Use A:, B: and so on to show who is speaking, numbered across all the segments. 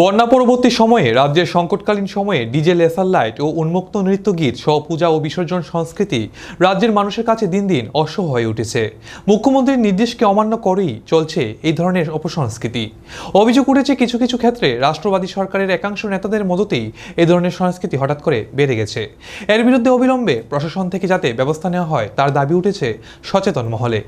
A: বন্যা পরবর্তী সময়ে রাজ্যের সংকটকালীন সময়ে ডিজে, লেসার লাইট ও উন্মুক্ত নৃত্য গীত সহ পূজা ও বিসর্জন সংস্কৃতি রাজ্যের মানুষের কাছে দিন দিন অসহ হয়ে উঠেছে। মুখ্যমন্ত্রীর নির্দেশকে অমান্য করেই চলছে এই ধরনের অপসংস্কৃতি। অভিযোগ উঠেছে কিছু কিছু ক্ষেত্রে রাষ্ট্রবাদী সরকারের একাংশ নেতাদের মদতেই এই ধরনের সংস্কৃতি হঠাৎ করে বেড়ে গেছে। এর বিরুদ্ধে অবিলম্বে প্রশাসন থেকে যাতে ব্যবস্থা নেওয়া হয়, তার দাবি উঠেছে সচেতন মহলে।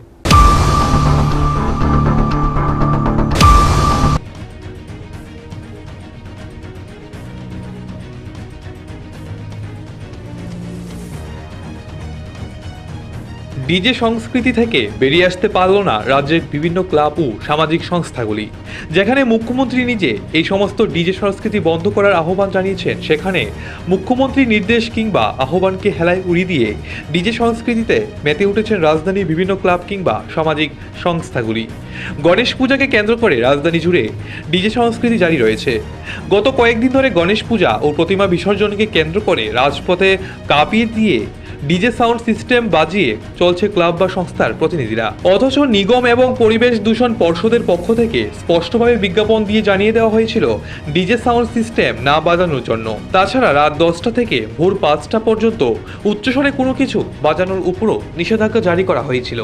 A: ডিজে সংস্কৃতি থেকে বেরিয়ে আসতে পারল না রাজ্যের বিভিন্ন ক্লাব ও সামাজিক সংস্থাগুলি। যেখানে মুখ্যমন্ত্রী নিজে এই সমস্ত ডিজে সংস্কৃতি বন্ধ করার আহ্বান জানিয়েছেন, সেখানে মুখ্যমন্ত্রী নির্দেশ কিংবা আহ্বানকে হেলায় উড়ি দিয়ে ডিজে সংস্কৃতিতে মেতে উঠেছেন রাজধানীর বিভিন্ন ক্লাব কিংবা সামাজিক সংস্থাগুলি। গণেশ পূজাকে কেন্দ্র করে রাজধানী জুড়ে ডিজে সংস্কৃতি জারি রয়েছে। গত কয়েকদিন ধরে গণেশ পূজা ও প্রতিমা বিসর্জনকে কেন্দ্র করে রাজপথে কাঁপিয়ে দিয়ে ডিজে সাউন্ড সিস্টেম বাজিয়ে চলছে ক্লাব বা সংস্থার প্রতিনিধিরা। অথচ নিগম এবং পরিবেশ দূষণ পর্ষদের পক্ষ থেকে স্পষ্টভাবে বিজ্ঞাপন দিয়ে জানিয়ে দেওয়া হয়েছিল, ডিজে সাউন্ড সিস্টেম না বাজানোর জন্য। তাছাড়া রাত দশটা থেকে ভোর পাঁচটা পর্যন্ত উচ্চস্বরে কোনো কিছু বাজানোর উপরও নিষেধাজ্ঞা জারি করা হয়েছিল।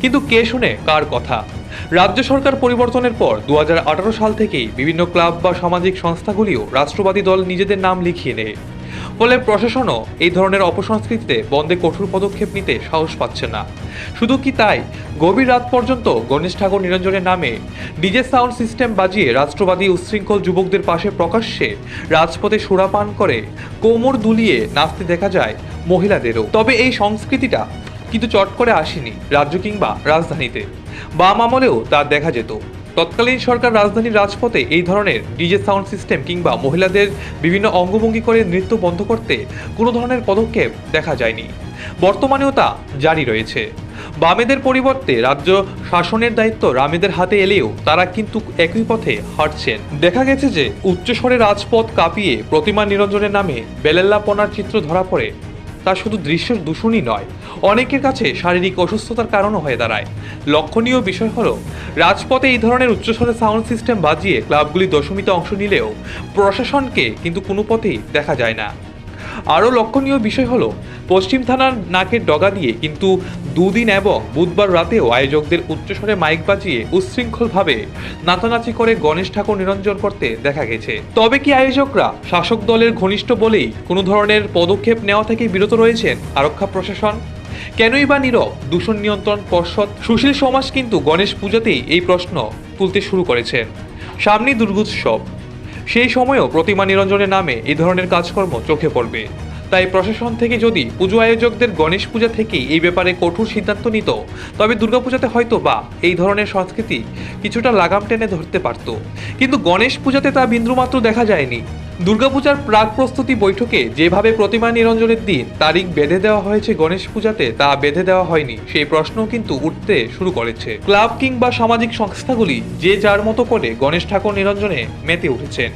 A: কিন্তু কে শুনে কার কথা? রাজ্য সরকার পরিবর্তনের পর দু হাজার আঠারো সাল থেকেই বিভিন্ন ক্লাব বা সামাজিক সংস্থাগুলিও রাষ্ট্রবাদী দল নিজেদের নাম লিখিয়ে নেয়। ফলে প্রশাসনও এই ধরনের অপসংস্কৃতিতে বন্ধে কঠোর পদক্ষেপ নিতে সাহস পাচ্ছে না। শুধু কি তাই? গভীর রাত পর্যন্ত গণেশ ঠাকুর নিরঞ্জনের নামে ডিজে সাউন্ড সিস্টেম বাজিয়ে রাষ্ট্রবাদী উচ্ছৃঙ্খল যুবকদের পাশে প্রকাশ্যে রাজপথে সুরাপান করে কোমর দুলিয়ে নাচতে দেখা যায় মহিলাদেরও। তবে এই সংস্কৃতিটা কিন্তু চট করে আসেনি রাজ্য কিংবা রাজধানীতে। বাম আমলেও তা দেখা যেত। তৎকালীন সরকার রাজধানীর রাজপথে এই ধরনের ডিজে সাউন্ড সিস্টেম কিংবা মহিলাদের বিভিন্ন অঙ্গভঙ্গি করে নৃত্য বন্ধ করতে কোনো ধরনের পদক্ষেপ দেখা যায়নি। বর্তমানেও তা জারি রয়েছে। বামেদের পরিবর্তে রাজ্য শাসনের দায়িত্ব রামেদের হাতে এলেও তারা কিন্তু একই পথে হাঁটছেন। দেখা গেছে যে উচ্চস্বরে রাজপথ কাঁপিয়ে প্রতিমা নিরঞ্জনের নামে বেলেল্লাপনার চিত্র ধরা পড়ে তা শুধু দৃশ্য দূষণই নয়, অনেকের কাছে শারীরিক অসুস্থতার কারণও হয়ে দাঁড়ায়। লক্ষণীয় বিষয় হল, রাজপথে এই ধরনের উচ্চস্বরে সাউন্ড সিস্টেম বাজিয়ে ক্লাবগুলি দশমীতে অংশ নিলেও প্রশাসনকে কিন্তু কোনো পথেই দেখা যায় না। আরও লক্ষণীয় বিষয় হলো, পশ্চিম থানার নাকের ডগা দিয়ে কিন্তু দুদিন এবং বুধবার রাতেও আয়োজকদের উচ্চস্বরে মাইক বাজিয়ে উচ্ছৃঙ্খলভাবে নাচানাচি করে গণেশ ঠাকুর নিরঞ্জন করতে দেখা গেছে। তবে কি আয়োজকরা শাসক দলের ঘনিষ্ঠ বলেই কোনো ধরনের পদক্ষেপ নেওয়া থেকে বিরত রয়েছেন আরক্ষা প্রশাসন? কেনই বা নীরব দূষণ নিয়ন্ত্রণ পর্ষদ সুশীল সমাজ কিন্তু গণেশ পূজাতেই এই প্রশ্ন তুলতে শুরু করেছেন। সামনেই দুর্গোৎসব। সেই সময়েও প্রতিমা নিরঞ্জনের নামে এই ধরনের কাজকর্ম চোখে পড়বে। তাই প্রশাসন থেকে যদি পুজো আয়োজকদের গণেশ পূজা থেকেই এই ব্যাপারে কঠোর সিদ্ধান্ত নিত, তবে দুর্গাপূজাতে হয়তো বা এই ধরনের সংস্কৃতি কিছুটা লাগাম টেনে ধরতে পারত। কিন্তু গণেশ পূজাতে তা বিন্দুমাত্র দেখা যায়নি। দুর্গাপূজার প্রাক প্রস্তুতি বৈঠকে যেভাবে প্রতিমা নিরঞ্জনের দিন তারিখ বেঁধে দেওয়া হয়েছে গণেশ পূজাতে, তা বেঁধে দেওয়া হয়নি। সেই প্রশ্ন কিন্তু উঠতে শুরু করেছে। ক্লাব কিংবা সামাজিক সংস্থাগুলি যে যার মতো করে গণেশ ঠাকুর নিরঞ্জনে মেতে উঠেছেন।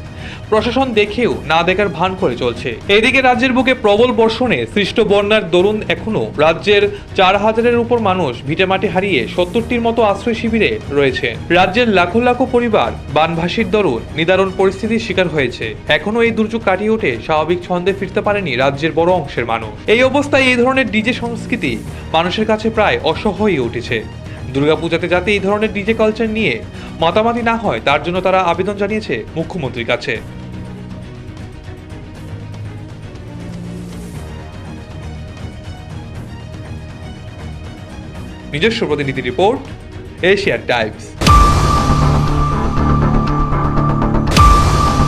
A: প্রশাসন দেখেও না দেখার ভান করে চলছে। এদিকে রাজ্যের বুকে প্রবল বর্ষণে সৃষ্ট বন্যার দরুন এখনও রাজ্যের চার হাজারের উপর মানুষ ভিটেমাটি হারিয়ে সত্তরটির মতো আশ্রয় শিবিরে রয়েছে। রাজ্যের লাখো লাখো পরিবার বানভাসির দরুন নিদারুণ পরিস্থিতির শিকার হয়েছে। এখনও এই দুর্যোগ কাটিয়ে উঠে স্বাভাবিক ছন্দে ফিরতে পারেনি রাজ্যের বড় অংশের মানুষ। এই অবস্থায় এই ধরনের ডিজে সংস্কৃতি মানুষের কাছে প্রায় অসহ্য হয়ে উঠেছে। দুর্গাপূজাতে যাতে এই ধরনের ডিজে কালচার নিয়ে মাতামাতি না হয়, তার জন্য তারা আবেদন জানিয়েছে মুখ্যমন্ত্রীর কাছে। নিজস্ব প্রতিনিধি রিপোর্ট, এশিয়ান টাইমস।